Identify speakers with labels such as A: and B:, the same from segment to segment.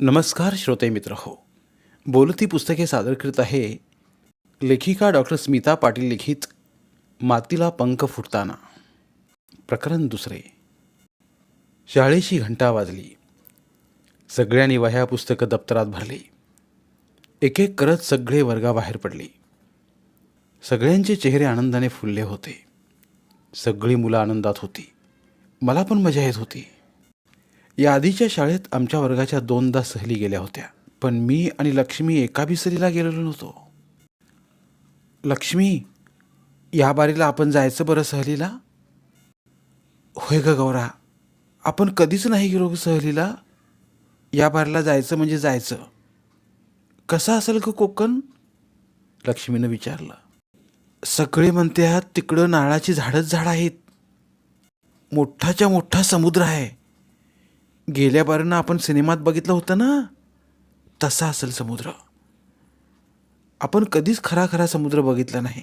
A: नमस्कार श्रोते मित्र हो. बोलती पुस्तके सादर करीत आहे लेखिका डॉक्टर स्मिता पाटील लिखित मातीला पंख फुटताना. प्रकरण दुसरे. शाळेची घंटा वाजली. सगळ्यांनी वह्या पुस्तकं दप्तरात भरली. एक एक करत सगळे वर्गाबाहेर पडले. सगळ्यांचे चेहरे आनंदाने फुलले होते. सगळी मुलं आनंदात होती. मला पण मजा येत होती. या आधीच्या शाळेत आमच्या वर्गाच्या दोनदा सहली गेल्या होत्या पण मी आणि लक्ष्मी एका बी सहलीला गेलेलो नव्हतो. लक्ष्मी या बारीला आपण जायचं बरं सहलीला? होय ग गौरा आपण कधीच नाही गेलो सहलीला. या बारीला जायचं म्हणजे जायचं. कसं असेल ग कोकण? लक्ष्मीनं विचारलं. सगळे म्हणते आहात तिकडं नारळाची झाडच झाड आहेत. मोठाच्या मोठा समुद्र आहे. गेल्या बारीनं आपण सिनेमात बघितलं होतं ना? तसा असेल समुद्र. आपण कधीच खरा खरा समुद्र बघितला नाही.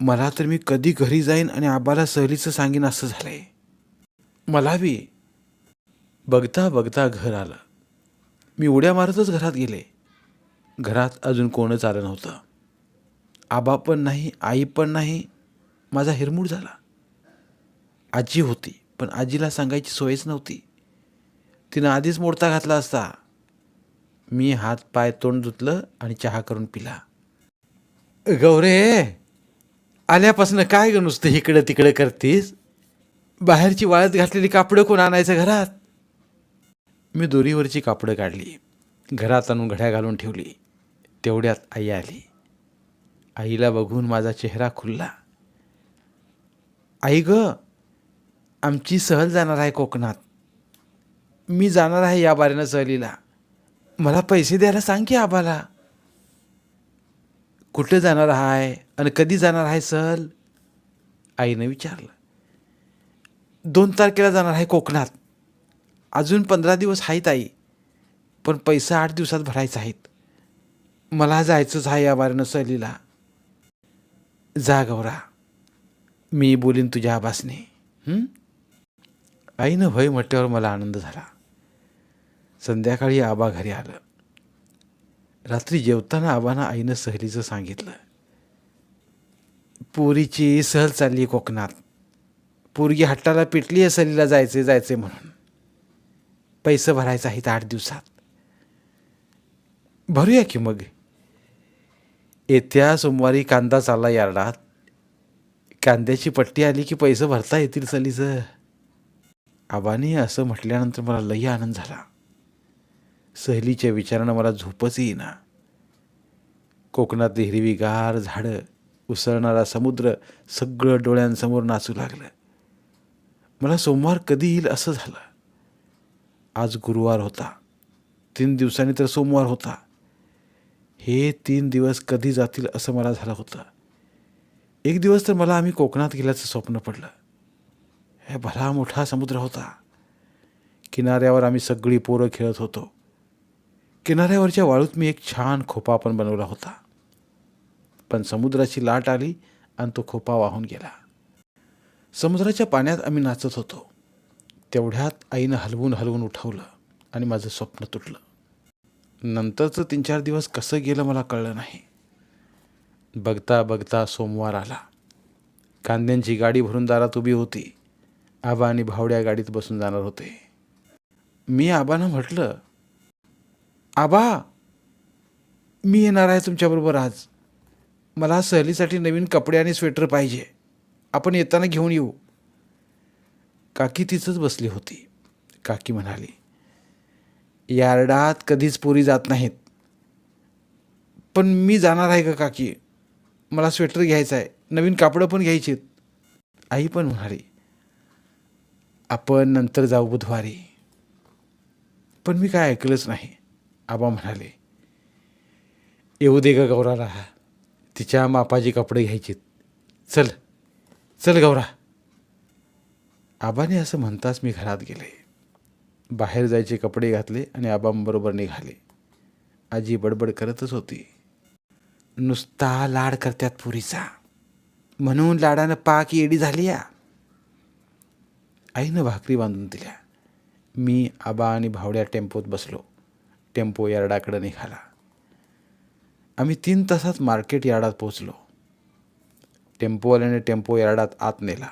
A: मला तर मी कधी घरी जाईन आणि आबाला सहलीचं सांगेन असं झालंय. मला बी. बघता बघता घर आलं. मी उड्या मारतच घरात गेले. घरात अजून कोणच आलं नव्हतं. आबा पण नाही आई पण नाही. माझा हिरमूड झाला. आजी होती पण आजीला सांगायची सोयच नव्हती. तिनं आधीच मोडता घातला असता. मी हात पाय तोंड धुतलं आणि चहा करून पिला. गौरे आल्यापासून काय ग नुसतं इकडं तिकडं करतीस? बाहेरची वाळत घातलेली कापडं कोण आणायचं घरात? मी दोरीवरची कापडं काढली. घरात आणून घड्या घालून ठेवली. तेवढ्यात आई आली. आईला बघून माझा चेहरा खुलला. आई ग आमची सहल जाणार आहे कोकणात. मी जाणार आहे या बारीनं सहलीला. मला पैसे द्यायला सांग की आबाला. कुठं जाणार आहे आणि कधी जाणार आहे सहल? आईनं विचारलं. दोन तारखेला जाणार आहे कोकणात. अजून पंधरा दिवस आहेत आई पण पैसा आठ दिवसात भरायचा आहेत. मला जायचंच आहे या बारीनं सहलीला. जा गौरा मी बोलीन तुझ्या आबासने. आईनं भय म्हटल्यावर मला आनंद झाला. संध्याकाळी आबा घरी आलं. रात्री जेवताना आबांना आईनं सहलीचं सांगितलं. पोरीची सहल चालली कोकणात. पोरगी हट्टाला पिटली आहे सहलीला जायचे जायचे म्हणून. पैसे भरायचं आहेत आठ दिवसात. भरूया की मग? येत्या सोमवारी कांदा चालला यार्डात. कांद्याची पट्टी आली की पैसे भरता येतील सहलीचं. आबाने असं म्हटल्यानंतर मला लई आनंद झाला. सहलीच्या विचारानं मला झोपच येईना. कोकणातली हिरवीगार झाडं उसळणारा समुद्र सगळं डोळ्यांसमोर नाचू लागलं. मला सोमवार कधी येईल असं झालं. आज गुरुवार होता. तीन दिवसांनी तर सोमवार होता. हे तीन दिवस कधी जातील असं मला झालं होतं. एक दिवस तर मला आम्ही कोकणात गेल्याचं स्वप्न पडलं. हे भला मोठा समुद्र होता. किनाऱ्यावर आम्ही सगळी पोरं खेळत होतो. किनाऱ्यावरच्या वाळूत मी एक छान खोपा पण बनवला होता. पण समुद्राची लाट आली आणि तो खोपा वाहून गेला. समुद्राच्या पाण्यात आम्ही नाचत होतो. तेवढ्यात आईनं हलवून हलवून उठवलं आणि माझं स्वप्न तुटलं. नंतरचं तीन चार दिवस कसं गेलं मला कळलं नाही. बघता बघता सोमवार आला. कांद्यांची गाडी भरून दारात उभी होती. आबा आणि भावड्या गाडीत बसून जाणार होते. मी आबानं म्हटलं आबा मी येणार आहे तुमच्याबरोबर आज. मला सहलीसाठी नवीन कपडे आणि स्वेटर पाहिजे. आपण येताना घेऊन येऊ. काकी तिथंच बसली होती. काकी म्हणाली यार्डात कधीच पोरी जात नाहीत. पण मी जाणार आहे का काकी? मला स्वेटर घ्यायचं आहे. नवीन कापडं पण घ्यायची आई पण म्हणाली आपण नंतर जाऊ बुधवारी. पण मी काय ऐकलंच नाही. आबा म्हणाले येऊ दे ग गौराला तिच्या मापाची कपडे घ्यायचीत. चल चल गौरा. आबाने असं म्हणताच मी घरात गेले. बाहेर जायचे कपडे घातले आणि आबांबरोबर निघाले. आजी बडबड करतच होती. नुसता लाड करत्यात पुरीचा. म्हणून लाडानं पाक येडी झाली या. आईनं भाकरी बांधून दिल्या. मी आबा आणि भावड्या टेम्पोत बसलो. टेम्पो यार्डाकडे निघाला. आम्ही तीन तासात मार्केट यार्डात पोचलो टेम्पोवाल्याने टेम्पो यार्डात आत नेला.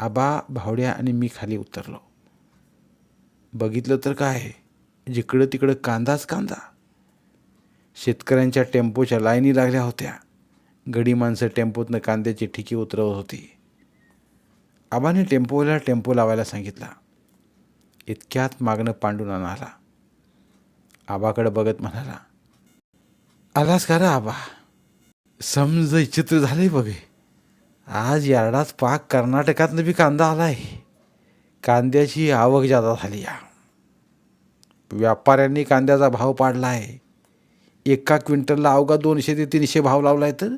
A: आबा भावड्या आणि मी खाली उतरलो. बघितलं तर काय? जिकडं तिकडं कांदाच कांदा. शेतकऱ्यांच्या टेम्पोच्या लाईनी लागल्या होत्या. गडी माणसं टेम्पोतनं कांद्याची ठिकी उतरवत होती. आबाने टेम्पोला टेम्पो लावायला सांगितला. इतक्यात मागणं पांडून आला. आबाकडं बघत म्हणाला आलास का रे आबा. समज चित्र झालंय बघे. आज यार्डात पाक कर्नाटकातनं बी कांदा आलाय. कांद्याची आवक जादा झाली या. व्यापाऱ्यांनी कांद्याचा भाव पाडला आहे एका क्विंटलला अवघा दोनशे ते तीनशे भाव लावलाय तर?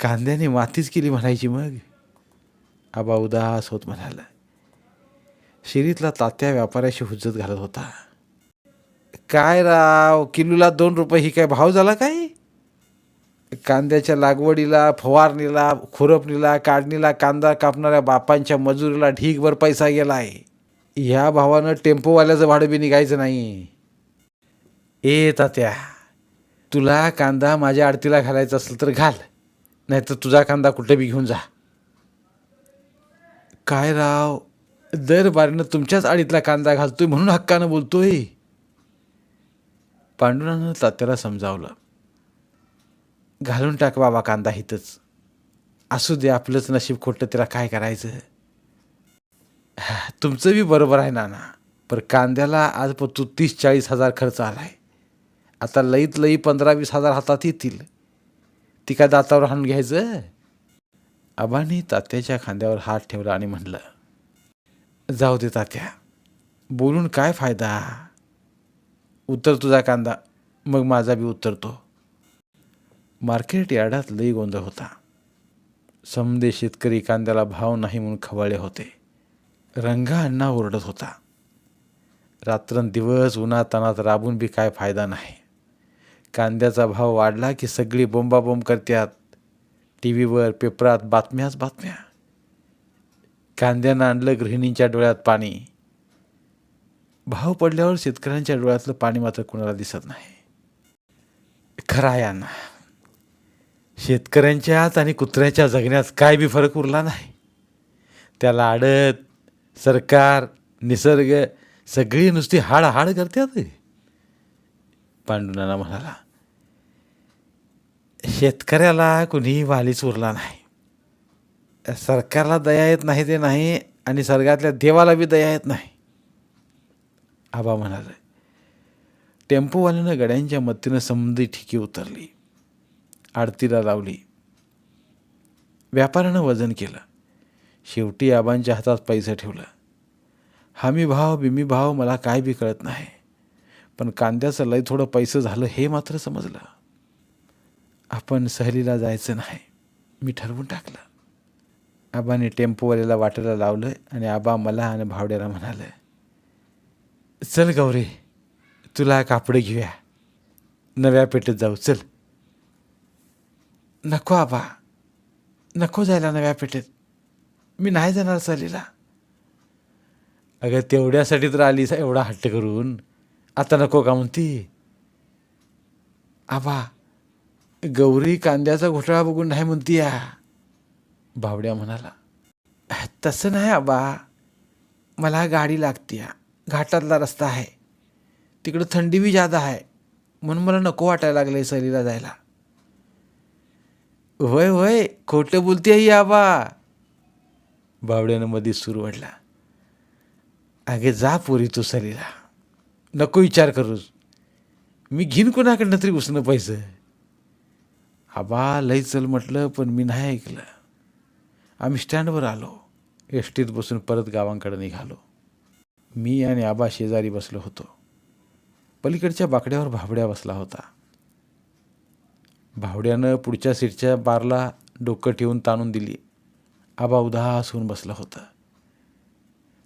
A: कांद्याने मातीच केली म्हणायची मग. आबा उदास होत म्हणाला. शिरीतला तात्या व्यापाऱ्याशी हुज्जत घालत होता. काय राव किलोला दोन रुपये ही काय भाव झाला काय कांद्याच्या लागवडीला फवारणीला खुरपणीला काढणीला कांदा कापणाऱ्या बापांच्या मजुरीला ढीगभर पैसा गेला आहे ह्या भावानं टेम्पोवाल्याचं भाडं बी निघायचं नाही. ए तात्या तुला कांदा माझ्या आडतीला घालायचा असेल तर घाल नाहीतर तुझा कांदा कुठे बी घेऊन जा. काय राव दर बारीनं तुमच्याच आडीतला कांदा घालतोय म्हणून हक्कानं बोलतोय. पांडुरानं तात्याला समजावलं घालून टाक बाबा कांदा हितच. असू दे आपलंच नशीब खोटं त्याला काय करायचं? हा, तुमचं बी बरोबर आहे नाना पर कांद्याला आज तू तीस चाळीस हजार खर्च आला आहे आता लईत लई पंधरा वीस हजार हातात येतील. ती काय दातावर हाणून घ्यायचं? आबांनी तात्याच्या खांद्यावर हात ठेवला आणि म्हणलं जाऊ दे तात्या बोलून काय फायदा? उतर तुझा कांदा. मग माझा बी उतरतो. मार्केट यार्डात लई गोंधळ होता. समदे शेतकरी कांद्याला भाव नाही म्हणून खवळले होते. रंगा अण्णा ओरडत होता. रात्रंदिवस उन्हातानात राबून बी काय फायदा नाही. कांद्याचा भाव वाढला की सगळी बोंबाबोंब करतात टी व्हीवर पेपरात बातम्याच बातम्या. कांद्यानं आणलं गृहिणींच्या डोळ्यात पाणी. भाव पडल्यावर शेतकऱ्यांच्या डोळ्यातलं पाणी मात्र कुणाला दिसत नाही. खरं आहे अण्णा शेतकऱ्यांच्यात आणि कुत्र्याच्या जगण्यात काय बी फरक उरला नाही. त्याला आडत सरकार निसर्ग सगळी नुसती हाड हाड करतात पांडुनाना म्हणाला शेतकऱ्याला कुणीही वालीच उरला नाही. सरकारला दया येत नाही ते नाही आणि स्वर्गातल्या देवाला बी दया येत नाही. आबा म्हणाले टेम्पोवाल्यानं गड्यांच्या मत्तीनं समधी ठिकी उतरली. आडतीला लावली. व्यापाऱ्यानं वजन केलं. शेवटी आबांच्या हातात पैसा ठेवलं. हमी भाव बिमी भाव मला काय बी कळत नाही. पण कांद्याचं लय थोडं पैसं झालं हे मात्र समजलं. आपण सहलीला जायचं नाही. मी ठरवून टाकलं. आबाने टेम्पोवाल्याला वाटायला लावलं आणि आबा मला आणि भावड्याला म्हणाले चल गौरी तुला कापडं घेऊया. नव्या पेठेत जाऊ चल. नको आबा नको जायला नव्या पेठेत मी नाही जाणार सहलीला. अगं तेवढ्यासाठी तर आली एवढा हट्ट करून. आता नको का म्हणती? आबा गौरी कांद्याचा घोटाळा बघून नाही म्हणती या. बावड्या म्हणाला तसं नाही आबा. मला गाडी लागते घाटातला रस्ता आहे. तिकडं थंडी बी जादा आहे. म्हणून मला नको वाटायला लागलं सहलीला जायला. होय होय खोटं बोलते ही आबा. बावड्यानं मध्ये सुरू वाटला अगे जा पोरी तू सहलीला नको विचार करूस. मी घेईन कोणाकडनं तरी उसणं पैसे. आबा लई चल म्हटलं पण मी नाही ऐकलं. आम्ही स्टँडवर आलो. एस टीत बसून परत गावांकडे निघालो. मी आणि आबा शेजारी बसलो होतो. पलीकडच्या बाकड्यावर भावड्या बसला होता. भावड्यानं पुढच्या सीटच्या बारला डोकं ठेवून ताणून दिली. आबा उदास होऊन बसला होता.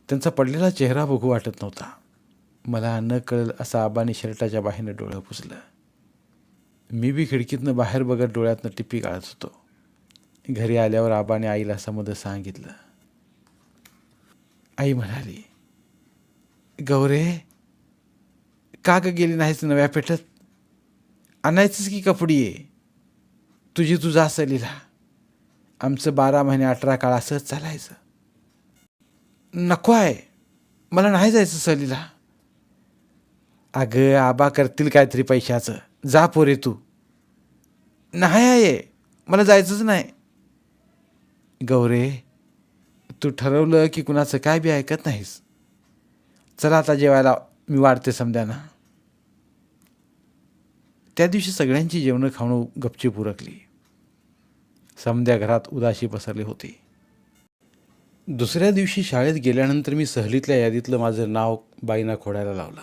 A: त्यांचा पडलेला चेहरा बघू वाटत नव्हता. मला न कळेल असं आबाने शर्टाच्या बाहेरनं डोळं पुसलं. मी बी खिडकीतनं बाहेर बघत डोळ्यातनं टिप्पी काढत होतो. घरी आल्यावर आबाने आईला समज सांगितलं. आई म्हणाली गौरे का ग गेली नाहीस नव्या पेठत? आणायचीच की कपडी आहे? तुझी तुझा सहलीला आमचं बारा महिने अठरा काळ असंच चालायचं. नको आहे. मला नाही जायचं सहलीला. अगं आबा करतील काहीतरी पैशाचं. जा पोरे तू. नाही आहे. मला जायचंच नाही. गौरे तू ठरवलं की कुणाचं काय बी ऐकत नाहीस? चला आता जेवायला मी वाढते समद्याना. त्या दिवशी सगळ्यांची जेवणं खावणं गपचीप उरकली. समद्या घरात उदाशी पसरली होती. दुसऱ्या दिवशी शाळेत गेल्यानंतर मी सहलीतल्या यादीतलं माझं नाव बाईंना खोडायला लावलं.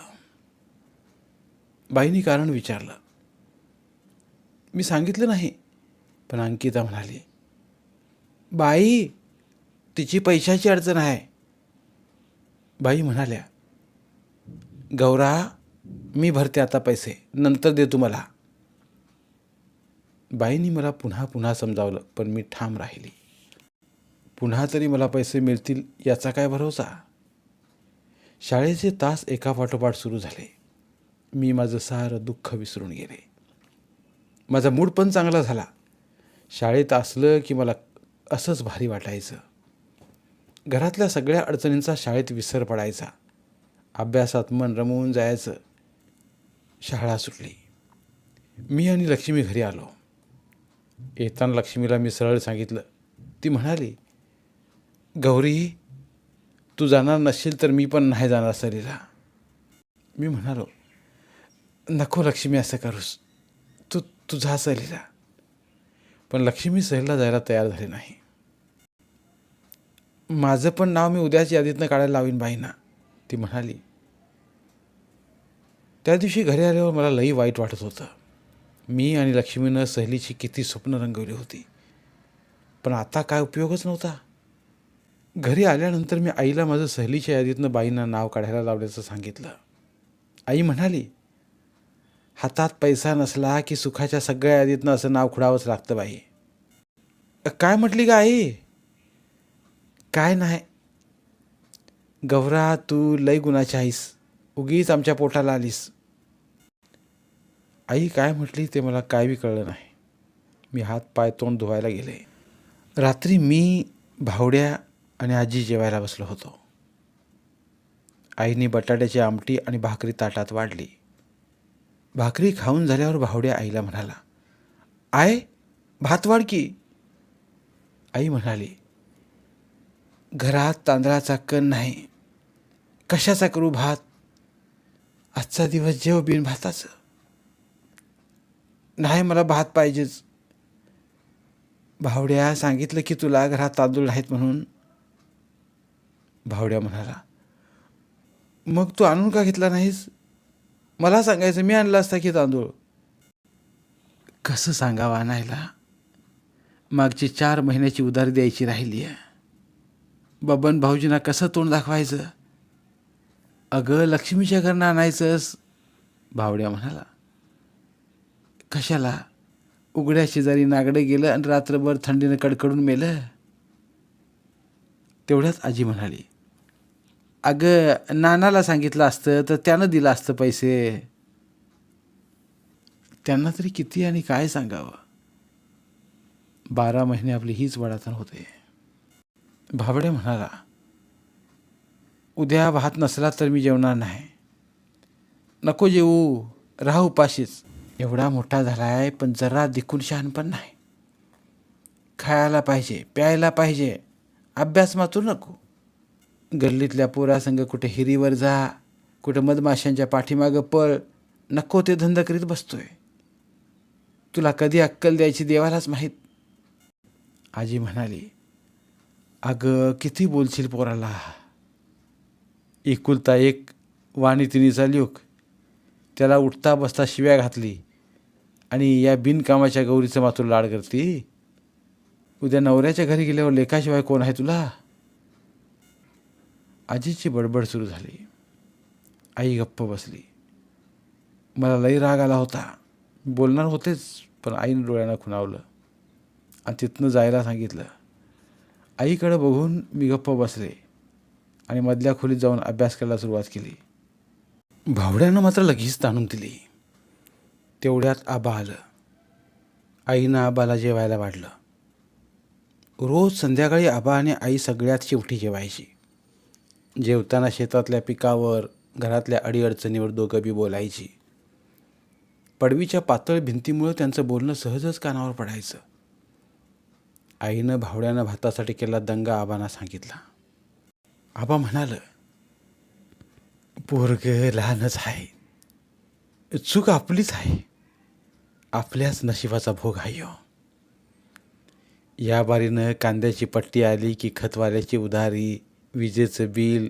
A: बाईंनी कारण विचारलं. मी सांगितलं नाही पण अंकिता म्हणाली बाई तिची पैशाची अडचण आहे. बाई म्हणाल्या गौरा मी भरते आता पैसे. नंतर दे तुम्हाला बाईंनी मला पुन्हा पुन्हा समजावलं पण मी ठाम राहिली. पुन्हा तरी मला पैसे मिळतील याचा काय भरोसा? शाळेचे तास एका पाठोपाठ सुरू झाले. मी माझं सारं दुःख विसरून गेले. माझा मूड पण चांगला झाला. शाळेत असलं की मला असंच भारी वाटायचं. घरातल्या सगळ्या अडचणींचा शाळेत विसर पडायचा. अभ्यासात मन रमवून जायचं. शाळा सुटली. मी आणि लक्ष्मी घरी आलो. येताना लक्ष्मीला मी सरळ सांगितलं. ती म्हणाली गौरी तू जाणार नसशील तर मी पण नाही जाणार सरीला. मी म्हणालो नको लक्ष्मी असं करूस. तू तुझा सहलीला पण लक्ष्मी सहलीला जायला तयार झाली नाही. माझं पण नाव मी उद्याच यादीतनं काढायला लावीन बाईंना. ती म्हणाली त्या दिवशी घरी आल्यावर मला लई वाईट वाटत होतं. मी आणि लक्ष्मीनं सहलीची किती स्वप्न रंगवली होती. पण आता काय उपयोगच नव्हता. घरी आल्यानंतर मी आईला माझं सहलीच्या यादीतनं बाईंना नाव काढायला लावल्याचं सांगितलं. आई म्हणाली हातात पैसा नसला की सुखाच्या सगळ्या यादीतनं असं नाव खुडावंच लागतं बाई. काय म्हटली का आई? काय नाही गवरा तू लय गुणाची आहेस. उगीच आमच्या पोटाला आलीस. आई काय म्हटली ते मला काय बी कळलं नाही. मी हात पाय तोंड धुवायला गेले. रात्री मी भावड्या आणि आजी जेवायला बसलो होतो. आईने बटाट्याची आमटी आणि भाकरी ताटात वाढली. भाकरी खाऊन झाल्यावर भावड्या आईला म्हणाला आय भात वाढ की. आई म्हणाली घरात तांदळाचा कण नाही. कशाचा करू भात? आजचा दिवस जेव बिन भाताचं. नाही मला भात पाहिजेच. भावड्या सांगितलं की तुला घरात तांदूळ नाहीत म्हणून. भावड्या म्हणाला मग तू आणून का घेतला नाहीस? मला सांगायचं मी आणला असता की तांदूळ? कसं सांगावं आणायला? मागची चार महिन्याची उधारी द्यायची राहिली आहे बबन भाऊजींना कसं तोंड दाखवायचं? अगं लक्ष्मीच्या घरनं आणायचंस? भावड्या म्हणाला. कशाला? उघड्या शेजारी नागडे गेलं आणि रात्रभर थंडीनं कडकडून मेलं? तेवढ्याच आजी म्हणाली अगं नानाला सांगितलं असतं तर त्यानं दिलं असतं पैसे. त्यांना तरी किती आणि काय सांगावं? बारा महिने आपली हीच वडाताण होते. भावड्या म्हणाला उद्या भात नसला तर मी जेवणार नाही. नको जेवू राहा उपाशीच. एवढा मोठा झाला आहे पण जरा दिखून शहाणपण नाही. खायला पाहिजे प्यायला पाहिजे अभ्यास मात्र नको. गल्लीतल्या पोरासंग कुठे हिरीवर जा कुठं मधमाशांच्या पाठीमागं पळ नको ते धंदा करीत बसतोय. तुला कधी अक्कल द्यायची देवालाच माहीत. आजी म्हणाली अगं किती बोलशील पोराला? एकुलता एक वाणी तिनीचा ल्यूक त्याला उठता बसता शिव्या घातली आणि या बिनकामाच्या गौरीचं मात्र लाड करती. उद्या नवऱ्याच्या घरी गेल्यावर लेखाशिवाय कोण आहे तुला? आजीची बडबड सुरू झाली. आई गप्प बसली. मला लई राग आला होता. बोलणार होतेच पण आईनं डोळ्यानं खुणावलं आणि तिथनं जायला सांगितलं. आईकडं बघून मी गप्प बसले. आणि मधल्या खोलीत जाऊन अभ्यास करायला सुरुवात केली. भावड्यानं मात्र लगेच ताणून दिली. तेवढ्यात आबा आलं. आईनं आबाला जेवायला वाढलं. रोज संध्याकाळी आबा आणि आई सगळ्यात शेवटी जेवायची. जेवताना शेतातल्या पिकावर घरातल्या अडीअडचणीवर दोघं बी बोलायची. पडवीच्या पातळ भिंतीमुळं त्यांचं बोलणं सहजच कानावर पडायचं. आईनं भावड्यानं भातासाठी केला दंगा आबांना सांगितला. आबा म्हणाल पोरग लहानच आहे. चूक आपलीच आहे. आपल्याच नशिबाचा भोग आहे हो. या बारीनं कांद्याची पट्टी आली की खतवाल्याची उधारी विजेचं बिल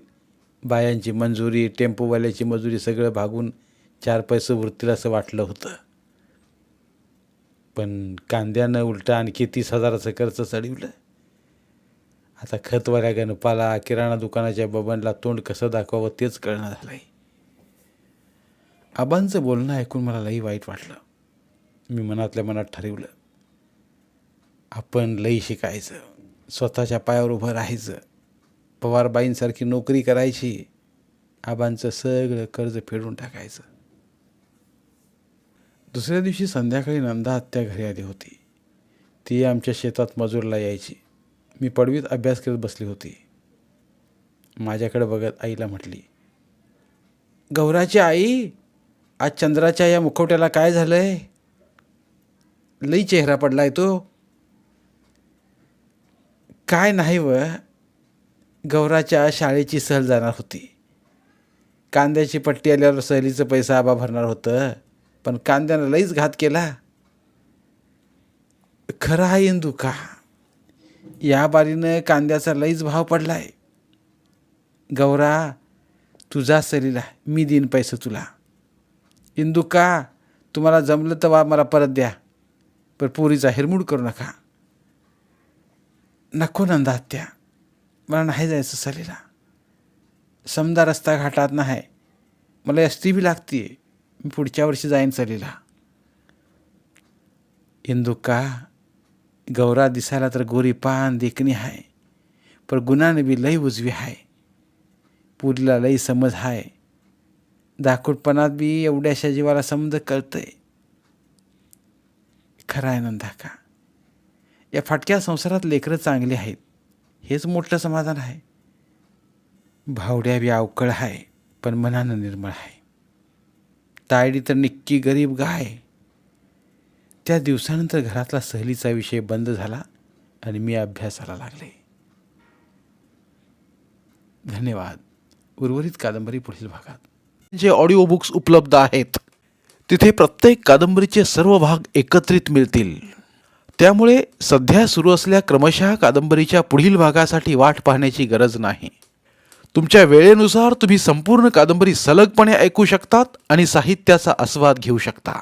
A: बायांची मंजुरी टेम्पोवाल्याची मजुरी सगळं भागून चार पैसे उरतील असं वाटलं होतं. पण कांद्यानं उलटा आणखी तीस हजाराचं खर्च चढवलं. आता खतवाऱ्या गणपाला किराणा दुकानाच्या बबनला तोंड कसं दाखवावं तेच कळणं झालंय. आबांचं बोलणं ऐकून मला लई वाईट वाटलं. मी मनातल्या मनात ठरवलं. आपण लई शिकायचं. स्वतःच्या पायावर उभं राहायचं. पवारबाईंसारखी नोकरी करायची. आबांचं सगळं कर्ज फेडून टाकायचं. दुसऱ्या दिवशी संध्याकाळी नंदा आत्या घरी आली होती. ती आमच्या शेतात मजूरला यायची. मी पडवीत अभ्यास करत बसली होती. माझ्याकडे बघत आईला म्हटली गौराची आई आज चंद्राच्या या मुखवट्याला काय झालंय? लई चेहरा पडलाय तो. काय नाही व गौराच्या शाळेची सहल जाणार होती. कांद्याची पट्टी आल्यावर सहलीचं पैसा आबा भरणार होतं पण कांद्यानं लईच घात केला. खरं आहे इंदू का? या बारीनं कांद्याचा लईच भाव पडला आहे गौरा तुझा सलीला मी देईन पैसे तुला. इंदू का तुम्हाला जमलं तर वा मला परत द्या. पण पोरीचा हिरमूड करू नका. नको नंदा आत्या मला नाही जायचं सलीला. समजा रस्ता घाटात नाही. मला एस टी बी लागते मी पुढच्या वर्षी जाईन सलीला. इंदू का गौरा दिसायला तर गोरी पान देखणी आहे पण गुणाने बी लई उजवी आहे पुरीला लई समज आहे दाखूटपणात बी एवढ्याशा जीवाला समज कळतंय. खरं आहे नंदा का? या फाटक्या संसारात लेकरं चांगली आहेत. हेच मोठं समाधान आहे. भावड्या बी अवकळ आहे पण मनानं निर्मळ आहे तायडी तर निक्की गरीब गाय. त्या दिवसानंतर घरातला सहलीचा विषय बंद झाला आणि मी अभ्यासाला लागले. धन्यवाद. उर्वरित कादंबरी पुढील भागात.
B: जे ऑडिओ बुक्स उपलब्ध आहेत तिथे प्रत्येक कादंबरीचे सर्व भाग एकत्रित मिळतील. त्यामुळे सध्या सुरू असलेल्या क्रमशः कादंबरीच्या पुढील भागासाठी वाट पाहण्याची गरज नाही. तुमच्या वेळेनुसार तुम्ही संपूर्ण कादंबरी सलगपणे ऐकू शकतात आणि साहित्याचा आस्वाद घेऊ शकता.